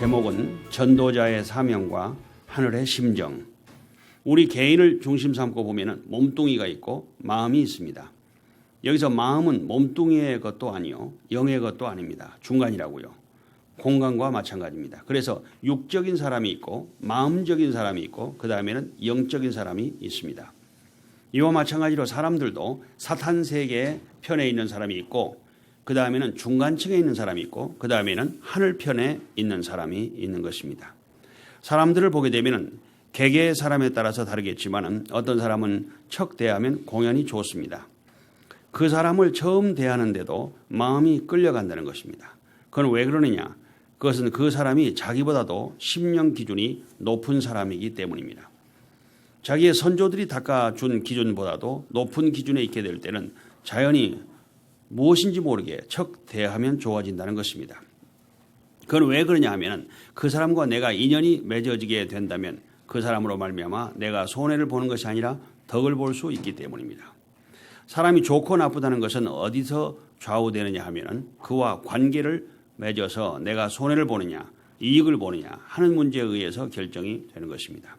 제목은 전도자의 사명과 하늘의 심정. 우리 개인을 중심 삼고 보면은 몸뚱이가 있고 마음이 있습니다. 여기서 마음은 몸뚱이의 것도 아니요 영의 것도 아닙니다. 중간이라고요. 공간과 마찬가지입니다. 그래서 육적인 사람이 있고 마음적인 사람이 있고 그 다음에는 영적인 사람이 있습니다. 이와 마찬가지로 사람들도 사탄 세계의 편에 있는 사람이 있고 그 다음에는 중간층에 있는 사람이 있고 그 다음에는 하늘 편에 있는 사람이 있는 것입니다. 사람들을 보게 되면은 개개의 사람에 따라서 다르겠지만은 어떤 사람은 척 대하면 공연이 좋습니다. 그 사람을 처음 대하는데도 마음이 끌려간다는 것입니다. 그건 왜 그러느냐? 그것은 그 사람이 자기보다도 심령 기준이 높은 사람이기 때문입니다. 자기의 선조들이 닦아준 기준보다도 높은 기준에 있게 될 때는 자연히 무엇인지 모르게 척 대하면 좋아진다는 것입니다. 그건 왜 그러냐 하면은 그 사람과 내가 인연이 맺어지게 된다면 그 사람으로 말미암아 내가 손해를 보는 것이 아니라 덕을 볼 수 있기 때문입니다. 사람이 좋고 나쁘다는 것은 어디서 좌우되느냐 하면은 그와 관계를 맺어서 내가 손해를 보느냐 이익을 보느냐 하는 문제에 의해서 결정이 되는 것입니다.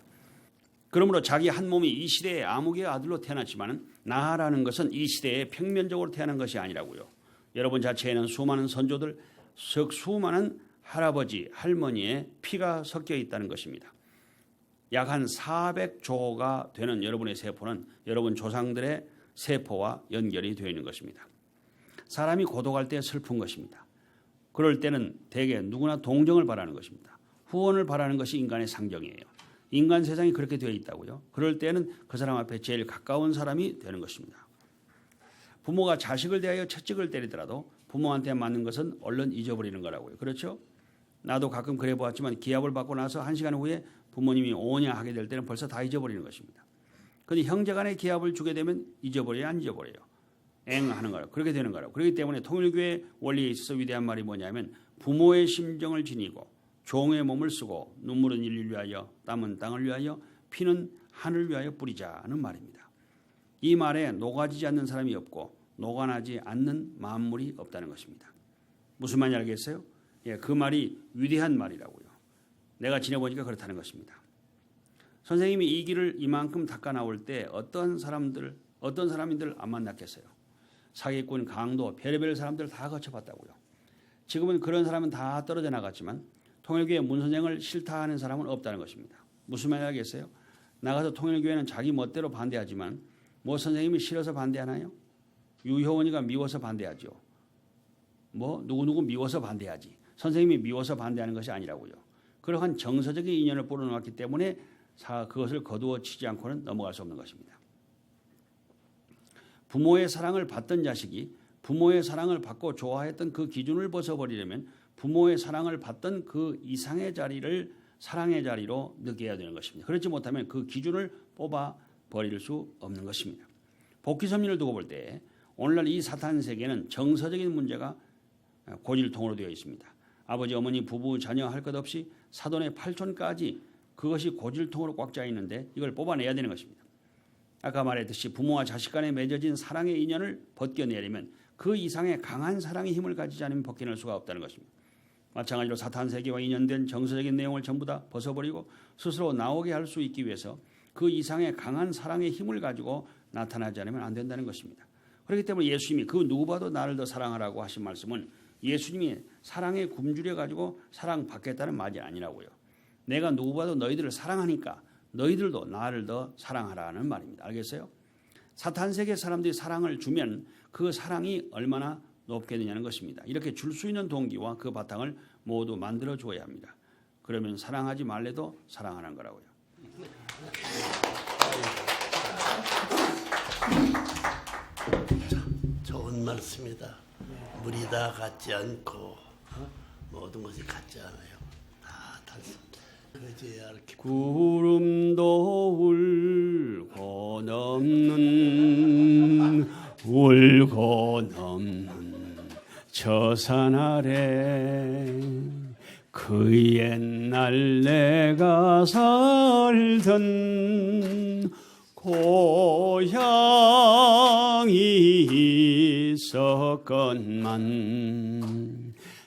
그러므로 자기 한 몸이 이 시대의 아무개 아들로 태어났지만은 나라는 것은 이 시대에 평면적으로 태어난 것이 아니라고요. 여러분 자체에는 수많은 선조들, 즉 수많은 할아버지, 할머니의 피가 섞여 있다는 것입니다. 약 한 400조가 되는 여러분의 세포는 여러분 조상들의 세포와 연결이 되어 있는 것입니다. 사람이 고독할 때 슬픈 것입니다. 그럴 때는 대개 누구나 동정을 바라는 것입니다. 후원을 바라는 것이 인간의 상정이에요. 인간 세상이 그렇게 되어 있다고요. 그럴 때는 그 사람 앞에 제일 가까운 사람이 되는 것입니다. 부모가 자식을 대하여 채찍을 때리더라도 부모한테 맞는 것은 얼른 잊어버리는 거라고요. 그렇죠? 나도 가끔 그래 보았지만 기합을 받고 나서 한 시간 후에 부모님이 오냐 하게 될 때는 벌써 다 잊어버리는 것입니다. 근데 형제 간에 기합을 주게 되면 잊어버려요, 안 잊어버려요? 엥 하는 거라고. 그렇게 되는 거라고. 그렇기 때문에 통일교회 원리에 있어서 위대한 말이 뭐냐면 부모의 심정을 지니고 종의 몸을 쓰고 눈물은 인류를 위하여 땀은 땅을 위하여 피는 하늘을 위하여 뿌리자는 말입니다. 이 말에 녹아지지 않는 사람이 없고 녹아나지 않는 만물이 없다는 것입니다. 무슨 말인지 알겠어요? 예, 그 말이 위대한 말이라고요. 내가 지내보니까 그렇다는 것입니다. 선생님이 이 길을 이만큼 닦아 나올 때 어떤 사람들, 어떤 사람인들 안 만났겠어요? 사기꾼, 강도, 별의별 사람들 다 거쳐봤다고요. 지금은 그런 사람은 다 떨어져 나갔지만 통일교회 문선생을 싫다 하는 사람은 없다는 것입니다. 무슨 말인지 알겠어요? 나가서 통일교회는 자기 멋대로 반대하지만 뭐 선생님이 싫어서 반대하나요? 유효원이가 미워서 반대하죠. 뭐 누구누구 미워서 반대하지. 선생님이 미워서 반대하는 것이 아니라고요. 그러한 정서적인 인연을 뿌려놓았기 때문에 그것을 거두어 치지 않고는 넘어갈 수 없는 것입니다. 부모의 사랑을 받던 자식이 부모의 사랑을 받고 좋아했던 그 기준을 벗어버리려면 부모의 사랑을 받던 그 이상의 자리를 사랑의 자리로 느껴야 되는 것입니다. 그렇지 못하면 그 기준을 뽑아 버릴 수 없는 것입니다. 복귀 섭리를 두고 볼 때 오늘날 이 사탄 세계는 정서적인 문제가 고질통으로 되어 있습니다. 아버지, 어머니, 부부, 자녀 할 것 없이 사돈의 팔촌까지 그것이 고질통으로 꽉 짜 있는데 이걸 뽑아내야 되는 것입니다. 아까 말했듯이 부모와 자식 간에 맺어진 사랑의 인연을 벗겨내려면 그 이상의 강한 사랑의 힘을 가지지 않으면 벗겨낼 수가 없다는 것입니다. 마찬가지로 사탄 세계와 인연된 정서적인 내용을 전부 다 벗어버리고 스스로 나오게 할 수 있기 위해서 그 이상의 강한 사랑의 힘을 가지고 나타나지 않으면 안 된다는 것입니다. 그렇기 때문에 예수님이 그 누구봐도 나를 더 사랑하라고 하신 말씀은 예수님이 사랑에 굶주려 가지고 사랑 받겠다는 말이 아니라고요. 내가 누구봐도 너희들을 사랑하니까 너희들도 나를 더 사랑하라는 말입니다. 알겠어요? 사탄 세계 사람들이 사랑을 주면 그 사랑이 얼마나 높게 되냐는 것입니다. 이렇게 줄 수 있는 동기와 그 바탕을 모두 만들어 주어야 합니다. 그러면 사랑하지 말래도 사랑하는 거라고요. 좋은 말씀이다. 물이 다 같지 않고 어? 모든 것이 같지 않아요. 다 이렇게 구름도 울고 넘는 울고 넘는 저 산 아래 그 옛날 내가 살던 고향이 있었건만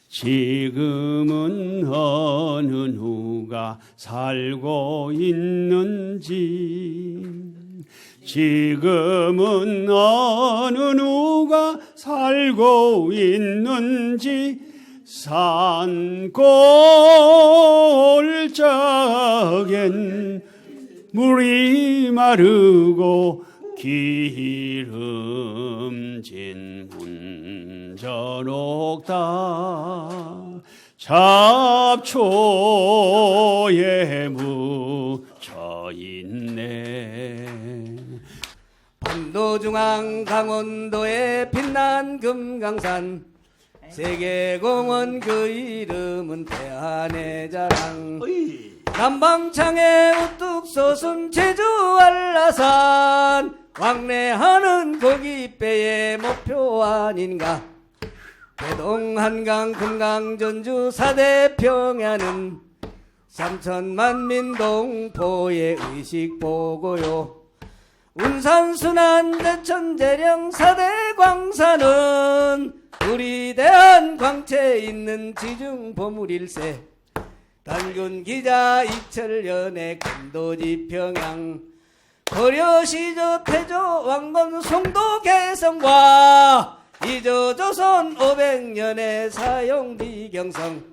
지금은 어느 누가 살고 있는지 지금은 어느 누가 살고 있는지 산골짜겐 물이 마르고 기름진 문전옥다. 잡초에 묻혀 있네 반도중앙 강원도의 빛난 금강산. 세계공원 그 이름은 대한의 자랑. 남방창에 우뚝 솟은 제주 한라산. 왕래하는 거기배의 목표 아닌가. 대동 한강 금강 전주 사대 평야는 삼천만 민 동포의 의식 보고요 운산 순안 대천 재령 사대 광산은 우리 대한 광채 있는 지중 보물일세. 단군 기자 이철연의 금도지 평양. 고려시조 태조 왕건 송도 개성과 이조 조선 500년의 사용비 경성.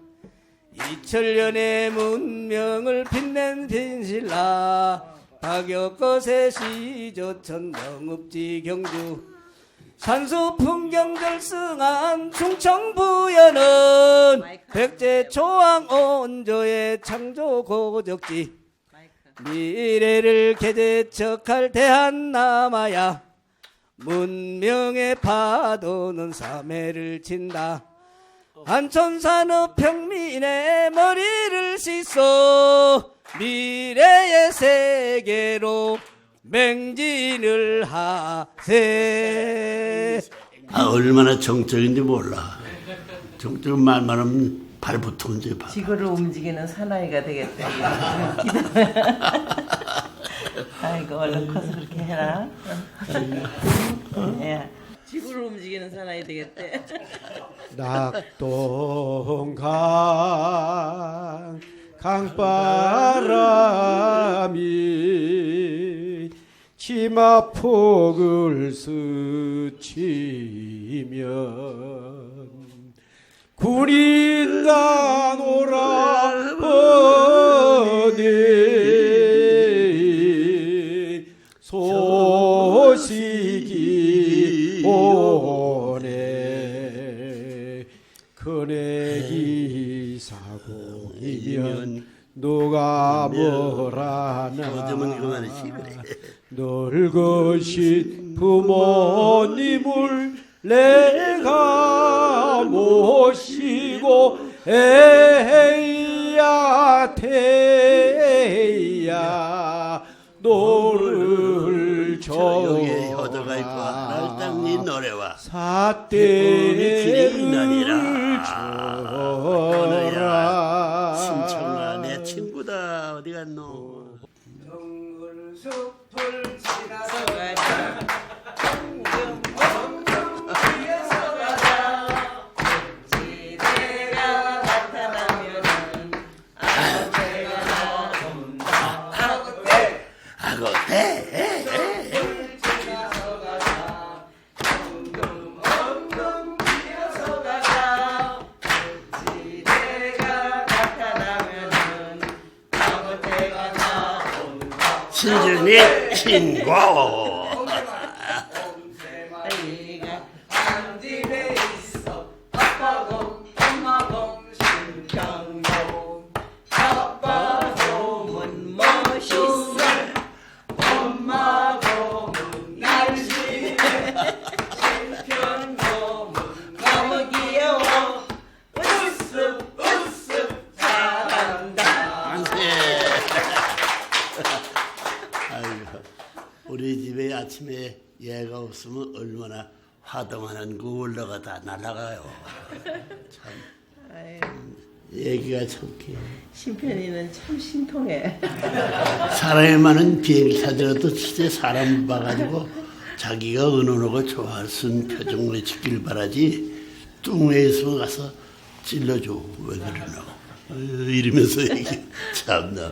이철연의 문명을 빛낸 빈신라 박역거세 시조천 영읍지 경주. 산수 풍경 결승한 충청 부여는 백제 초왕 온조의 창조 고적지. 미래를 개재척할 대한 남아야 문명의 파도는 삼해를 친다. 한천산업 평민의 머리를 씻어 미래의 세계로 맹진을 하세 아, 얼마나 정적인지 몰라. 정적인 말만 하면 발부터 언제 봐. 지구를 움직이는 사나이가 되겠다. 아이고 얼른 커서 그렇게 해라. 예. 지구를 움직이는 사나이 되겠대. 낙동강 강바람이 치마 폭을 스치면 구린 가 늙으신 부모님을 내가 모시고 에야 태야 노를 조용히 효도가 있고 네저 노래와 사대를 지리나니라. 줘라 신청아 내 친구다 어디 갔노? 신준이 신고. 집 화동하는 그 울러가 다 날아가요. 아유, 얘기가 좋게. 심편이는 참 신통해. 사람이 많은 비행기 타더라도 진짜 사람을 봐가지고 자기가 은은하고 좋아할 수 있는 표정을 지길 바라지 뚱에 있으면 가서 찔러줘. 왜 그러나 어, 이러면서 얘기. 참나.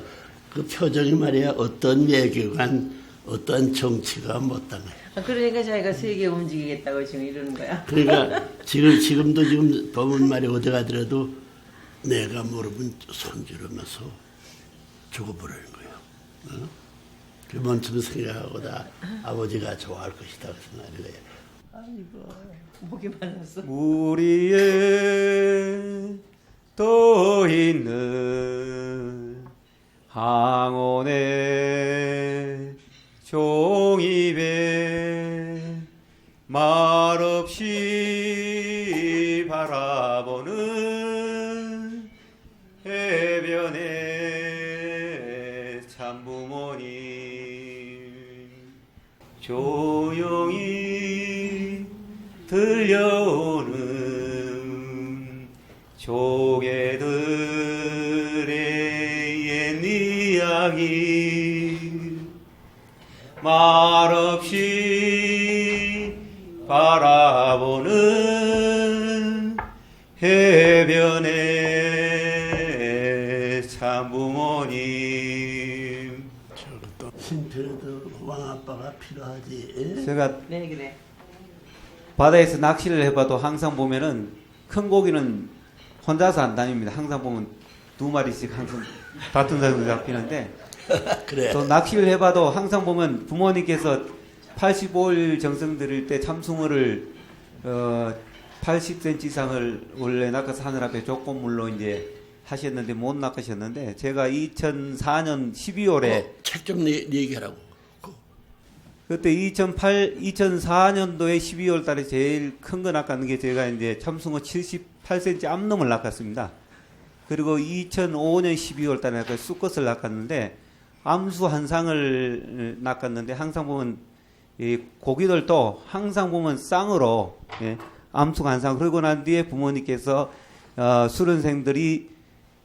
그 표정이 말이야. 어떤 외교관 어떤 정치가 못당해. 아, 그러니까 자기가 세계 움직이겠다고 지금 이러는 거야. 그러니까 지금 지금도 지금 보면 말이 어디 가더라도 내가 모르면 손주르면서 죽어버리는 거예요. 어? 그만큼 생각하고 다 아버지가 좋아할 것이다 그 생각을 해. 아이고 목이 말랐어. 우리의 또 있는 항온의 이야기 말없이 바라보는 해변의 참부모님 저것도 신편에도 왕 아빠가 필요하지. 예? 제가 네 그래. 바다에서 낚시를 해봐도 항상 보면은 큰 고기는 혼자서 안 다닙니다. 항상 보면 두 마리씩 항상 다툰 사람도 잡히는데 그래. 또 낚시를 해봐도 항상 보면 부모님께서 85일 정성 들일 때 참숭어를 어 80cm 이상을 원래 낚아서 하늘 앞에 조건물로 이제 하셨는데 못 낚으셨는데 제가 2004년 12월에 책좀 얘기하라고. 그, 그때 2008, 2004년도에 12월 달에 제일 큰 거 낚았는 게 제가 이제 참숭어 78cm 암놈을 낚았습니다. 그리고 2005년 12월 달에 그 수컷을 낚았는데 암수 한 상을 낚았는데 항상 보면 이 고기들도 항상 보면 쌍으로 예, 암수가 한 상. 그러고 난 뒤에 부모님께서 어, 수련생들이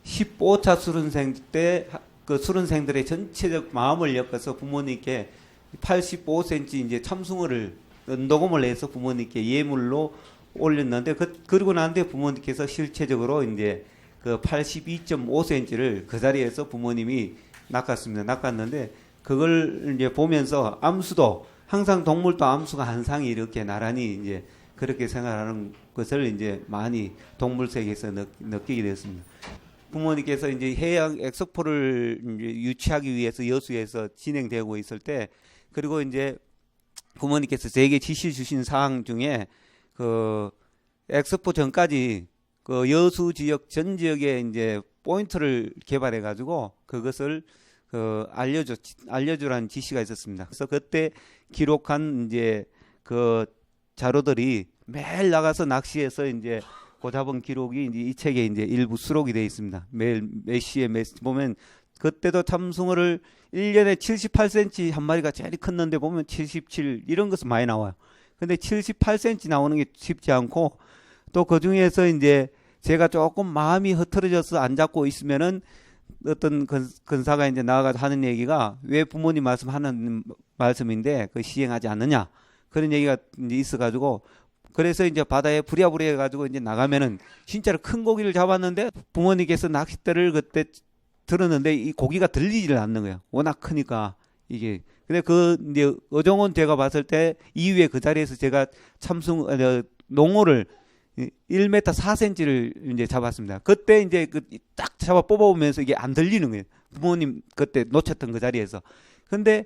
15차 수련생 때 그 수련생들의 전체적 마음을 엮어서 부모님께 85cm 이제 참숭어를 녹음을 해서 부모님께 예물로 올렸는데 그, 그러고 난 뒤에 부모님께서 실체적으로 이제 그 82.5cm를 그 자리에서 부모님이 낚았습니다. 낚았는데 그걸 이제 보면서 암수도 항상 동물도 암수가 한 상이 이렇게 나란히 이제 그렇게 생각하는 것을 이제 많이 동물 세계에서 느, 느끼게 됐습니다. 부모님께서 이제 해양 엑스포를 이제 유치하기 위해서 여수에서 진행되고 있을 때 그리고 이제 부모님께서 제게 지시 주신 사항 중에 그 엑스포 전까지 그 여수 지역 전 지역에 이제 포인트를 개발해 가지고 그것을 그 알려줘 알려주라는 지시가 있었습니다. 그래서 그때 기록한 이제 그 자료들이 매일 나가서 낚시해서 이제 고 잡은 기록이 이제 이 책에 이제 일부 수록이 되어 있습니다. 매일 몇 시에 몇 시, 보면 그때도 참숭어를 1년에 78cm 한 마리가 제일 컸는데 보면 77 이런 것은 많이 나와요. 근데 78cm 나오는 게 쉽지 않고 또 그 중에서 이제 제가 조금 마음이 흐트러져서 안 잡고 있으면은 어떤 건, 건사가 이제 나와가지고 하는 얘기가 왜 부모님 말씀하는 말씀인데 그 시행하지 않느냐 그런 얘기가 이제 있어가지고 그래서 이제 바다에 부랴부랴 해가지고 이제 나가면은 진짜로 큰 고기를 잡았는데 부모님께서 낚싯대를 그때 들었는데 이 고기가 들리지를 않는 거예요. 워낙 크니까 이게. 근데 그 이제 어종은 제가 봤을 때 이후에 그 자리에서 제가 참숭 어, 농어를 1m 4cm를 이제 잡았습니다. 그때 이제 그 딱 잡아 뽑아오면서 이게 안 들리는 거예요. 부모님 그때 놓쳤던 그 자리에서. 근데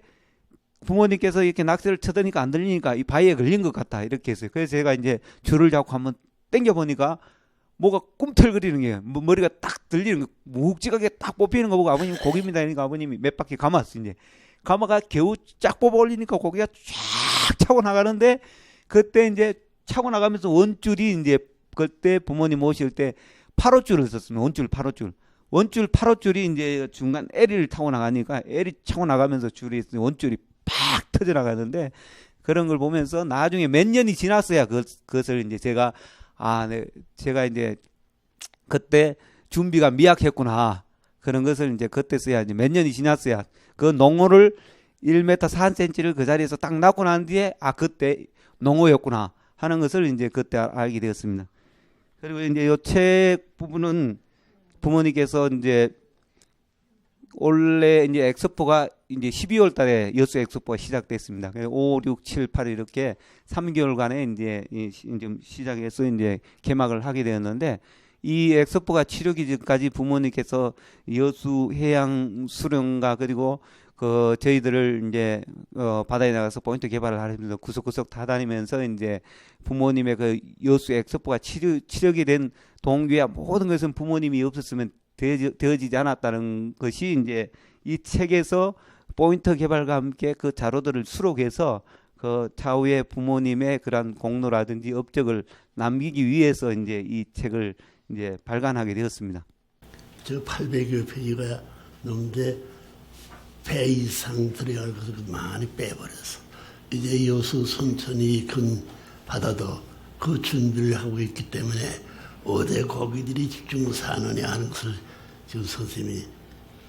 부모님께서 이렇게 낚시를 쳐드니까 안 들리니까 이 바위에 걸린 것 같다 이렇게 했어요. 그래서 제가 이제 줄을 잡고 한번 당겨 보니까 뭐가 꿈틀거리는 거예요. 뭐 머리가 딱 들리는 거, 묵직하게 딱 뽑히는 거 보고 아버님 고기입니다. 그러니까 아버님이 몇 바퀴 감았어 이제. 감아가 겨우 쫙 뽑아 올리니까 고기가 쫙 차고 나가는데 그때 이제 차고 나가면서 원줄이 이제 그때 부모님 오실 때 8호줄을 썼습니다. 원줄 8호줄. 원줄 8호줄이 이제 중간 L을 타고 나가니까 L이 차고 나가면서 줄이 원줄이 팍 터져 나가는데 그런 걸 보면서 나중에 몇 년이 지났어야 그, 그것을 이제 제가 아, 네, 제가 이제 그때 준비가 미약했구나. 그런 것을 이제 그때서야 이제 몇 년이 지났어야 그 농어를 1m 4cm를 그 자리에서 딱 낳고 난 뒤에 아, 그때 농어였구나 하는 것을 이제 그때 알게 되었습니다. 그리고 이제 요 책 부분은 부모님께서 이제 올해 이제 엑스포가 이제 12월 달에 여수 엑스포가 시작됐습니다. 그래서 5, 6, 7, 8 이렇게 3개월간에 이제 좀 시작해서 이제 개막을 하게 되었는데 이 엑스포가 치르기 전까지 부모님께서 여수 해양 수령가 그리고 그 저희들을 이제 어 바다에 나가서 포인트 개발을 하면서 구석구석 다 다니면서 이제 부모님의 그 여수 엑스포가 치르, 치르게 된 동기와 모든 것은 부모님이 없었으면 되어지, 되어지 지 않았다는 것이 이제 이 책에서 포인트 개발과 함께 그 자료들을 수록해서 그 차후에 부모님의 그런 공로라든지 업적을 남기기 위해서 이제 이 책을 이제 발간하게 되었습니다. 저 800여 페이지가 넘는데 배 이상 들어갈 것을 많이 빼버렸어. 이제 여수 선천이 근 바다도 그 준비를 하고 있기 때문에 어디 거기들이 집중 산원에 하는 것을 지금 선생님이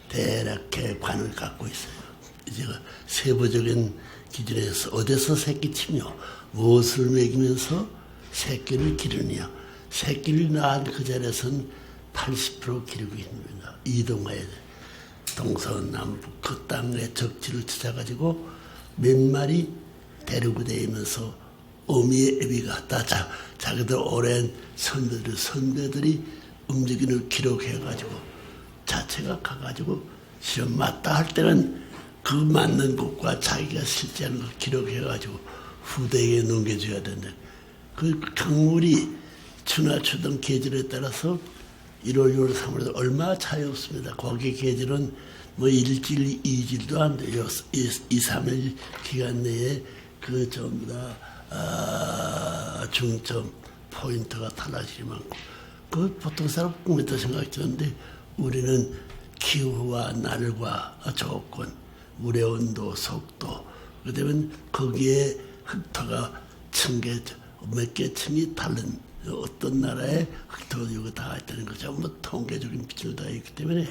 대략의 관을 갖고 있어요. 이제 세부적인 기준에서 어디서 새끼 치며 무엇을 먹이면서 새끼를 기르냐. 새끼를 낳은 그 자리에서는 80% 기르고 있는 겁니다. 이동해야 돼. 동서남북 그 땅의 적지를 찾아가지고 몇 마리 데리고 다니면서 어미의 애비가 다 자, 자기들 오랜 선배들, 선배들이 움직임을 기록해가지고 자체가 가가지고 시험 맞다 할 때는 그 맞는 곳과 자기가 실제하는 걸 기록해가지고 후대에게 넘겨줘야 된다. 그 강물이 추나 추던 계절에 따라서 1월, 2월, 3월에도 얼마 차이 없습니다. 거기 계절은 뭐 일주일, 이주일도 안 돼요. 2, 2 3일 기간 내에 그 전부 다 아, 중점 포인트가 달라지지 많고 그 보통 사람 꿈에도 생각했는데 우리는 기후와 날과 조건, 물의 온도, 속도 그다음에 거기에 흙토가 층계 몇개 층이 다른 어떤 나라의 흙토 이거 다 있다는 거 전부 통계적인 비율 다 있기 때문에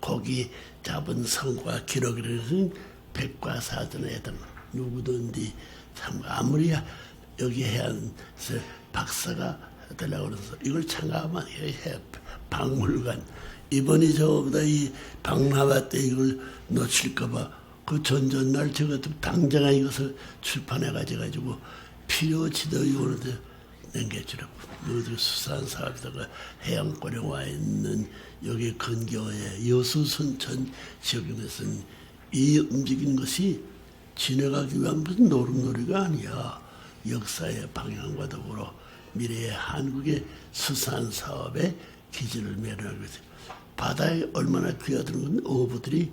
거기 잡은 성과 기록이라는 백과사전에 해당 누구든지 참 아무리 여기 해안에서 박사가 되려고 그래서 이걸 참가하면 해 박물관. 이번이 저보다 이 박람회 때 이걸 놓칠까봐 그 전전날 제가 또 당장 이것을 출판해 가지고 필요 지도 이거는데 남겨주라고 너희들 수산 사업다가 해양권에 와 있는 여기 근교에 여수 순천 지역에서는 이 움직이는 것이 지나가기 위한 무슨 노름놀이가 아니야. 역사의 방향과 더불어 미래의 한국의 수산 사업의 기준을 마련하고 있어요. 바다에 얼마나 귀하다는 건 어부들이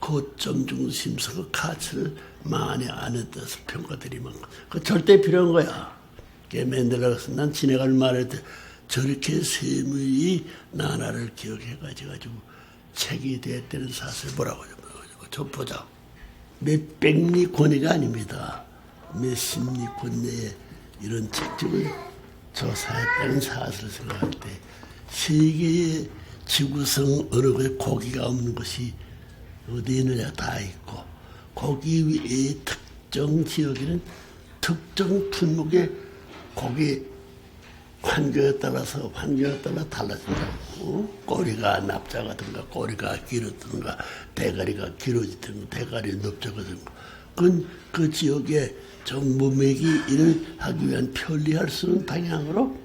고점 중심서 가치를 많이 데서 평가들이 많고 그 절대 필요한 거야. 그게 맨델라가 난 지내갈 때 저렇게 세무이 나라를 기억해 가지고 책이 됐다는 사실 뭐라고 좀저 보자. 몇 백 리 권위가 아닙니다. 몇 십 리 권내에 이런 책집을 조사했다는 사실을 생각할 때 세계의 지구성 어느 곳에 고기가 없는 것이 어디 있느냐 다 있고 고기 위에 특정 지역에는 특정 품목의 고기 환경에 따라서 환경에 따라 달라진다. 어? 꼬리가 납작하든가 꼬리가 길어든가 대가리가 길어지든가 대가리 넓적하든가 그건 그 지역의 정범맥이 일을 하기 위한 편리할 수 있는 방향으로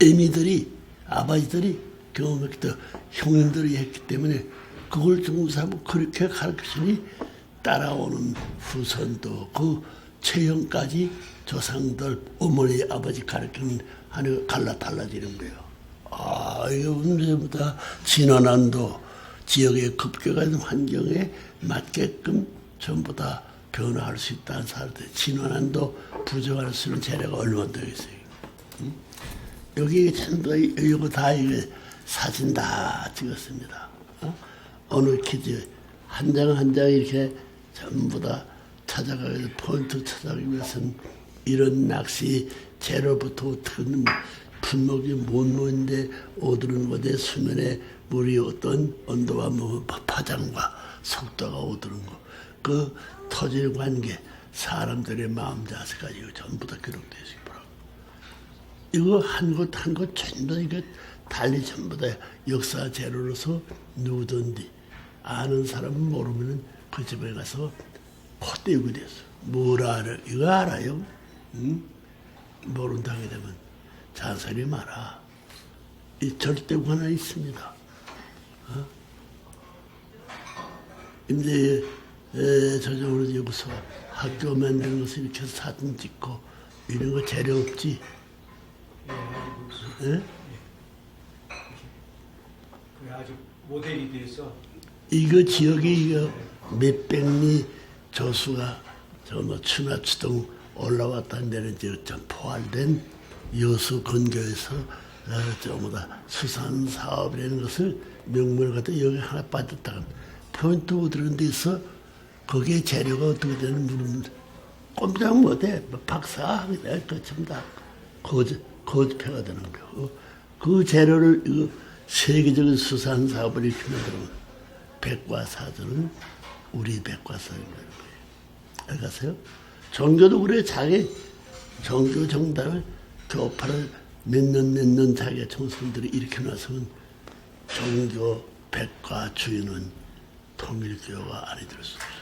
애미들이 아버지들이 경험했기 형님들이 했기 때문에 그걸 중사하고 그렇게 가르치니 따라오는 후손도 그 체형까지 조상들 어머니 아버지 가르치는 하는 갈라 달라지는 거예요. 아 이거 문제보다 진화난도 지역의 급격한 환경에 맞게끔 전부 다 변화할 수 있다는 사람들 진화난도 부정할 수 있는 재료가 얼마나 되겠어요. 응? 여기 전부 이거 다 이거 사진 다 찍었습니다. 어? 어느 퀴즈 한 장 한 장 이렇게 전부 다 찾아가기 위해서 포인트 찾아가기 위해서는 이런 낚시 재료부터 어떻게 품목이 뭔 뭐인데 오드는 곳에 수면에 물이 어떤 온도와 뭐 파장과 속도가 오드는 거, 그 터질 관계, 사람들의 마음 자세까지 전부 다 있기 바랍니다. 이거 한곳한곳 전부 다 이거 달리 전부 다 역사 재료로서 누구든지 아는 사람은 모르면은 그 집에 가서 콧대고 됐어. 뭘 알아? 이거 알아요? 응? 모른다 하게 되면 잔소리 마라. 이 절대고 하나 있습니다. 어? 이제 에, 저쪽으로 여기서 학교 만드는 것을 이렇게 사진 찍고 이런 거 재료 없지? 예? 아주 모델이 돼서 이거 지역에 이거 몇백 리 조수가 저 뭐 추나추동 올라왔다는 데는 저좀 포괄된 여수 근교에서 어, 전부 다 수산 사업이라는 것을 명문을 갖다 여기 하나 빠졌다가 포인트 오드는 데서 거기에 재료가 어떻게 되는 물은 꼼짝 못해 뭐 박사 그냥 그 전부 다 거짓 거짓표가 되는 거고 그 재료를 이거 세계적인 수산 사업을 이렇게 만들면 백과사전은 우리 백과사전이라는 거예요. 알겠어요? 종교도 그래 자기 종교 정당을 교파를 몇년 자기 청소년들이 일으켜 놔서는 종교 백과 주인은 통일교가 아니 될 수 없어요. 응?